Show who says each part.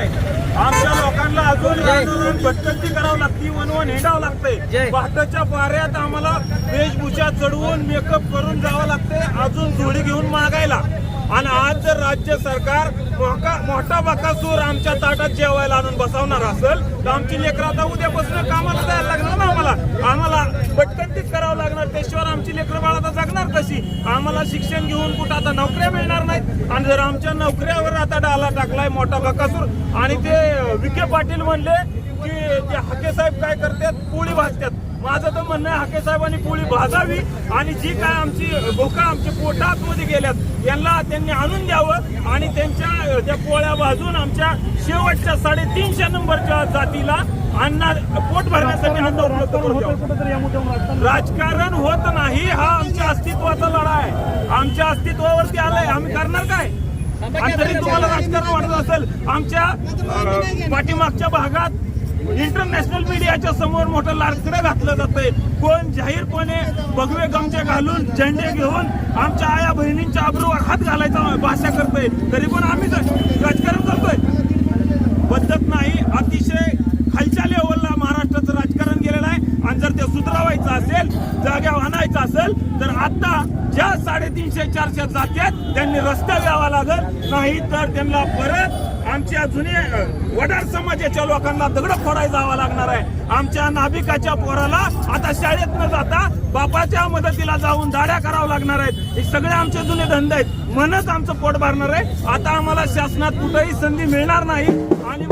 Speaker 1: आमच्या लोकांना अजून आंदोलन भटकंती करावं लागते. वनवन हिंडावं लागतंय.
Speaker 2: जय.
Speaker 1: पहाटेच्या पाऱ्यात आम्हाला वेशभूषा चढवून मेकअप करून जावं लागतंय. अजून जोडी घेऊन मागायला आणि आज जर राज्य सरकार मोठा बकासूर आमच्या ताटात जेवायला आणून बसवणार असेल तर आमची लेकरं आता उद्यापासून कामाला जायला लागणार ना आम्हाला. आम्हाला भटकंतीच करावं लागणार त्याशिवाय आमची लेकरं बाळ आता जगणार कशी आम्हाला शिक्षण घेऊन कुठं आता नोकऱ्या मिळणार नाहीत. आणि जर आमच्या नोकऱ्यावर आता डाला टाकलाय मोठा बकासूर. आणि ते विखे पाटील म्हणले की ते हाके साहेब काय करतात? पोळी भाजतात. माझं तर म्हणणं आहे हाके साहेबांनी पोळी भाजावी आणि जी काय आमची भोका आमच्या पोटात मध्ये गेल्यात यांना त्यांनी आणून द्यावं आणि त्यांच्या त्या पोळ्या भाजून आमच्या शेवटच्या साडेतीनशे नंबरच्या जातीला अन्न पोट भरण्यासाठी अन्न उपलब्ध करून. राजकारण होत नाही हा आमच्या अस्तित्वाचा लढा आहे. आमच्या अस्तित्वावरती आलाय आम्ही करणार काय? आणि तरी तुम्हाला राजकारण वाटत असेल आमच्या पाठीमागच्या भागात इंटरनॅशनल मीडियाच्या समोर मोठं लाडकडं घातलं जातंय. कोण जाहीरपणे भगवे गमचे घालून झेंडे घेऊन आमच्या आया बहिणींच्या अब्रूवर हात घालायचा भाषा करतोय. तरी पण आम्ही राजकारण करतोय. पद्धत नाही अतिशय खालच्या लेवलला महाराष्ट्राचं राजकारण गेलेलं आहे. आणि जर ते सुधारावायचं असेल जाग्यावर आणायचं असेल तर आता ज्या साडेतीनशे चारशे जात्यात त्यांनी रस्ता द्यावा लागेल. नाही तर त्यांना परत आमच्या जुने वडार समाजाच्या लोकांना दगड फोडायला जावं लागणार आहे. आमच्या नाभिकाच्या पोराला आता शाळेत न जाता बापाच्या मदतीला जाऊन दाड्या करावं लागणार आहेत. हे सगळे आमचे जुने धंदे आहेत. मनच आमचं पोट भरणार आहे. आता आम्हाला शासनात कुठेही संधी मिळणार नाही आणि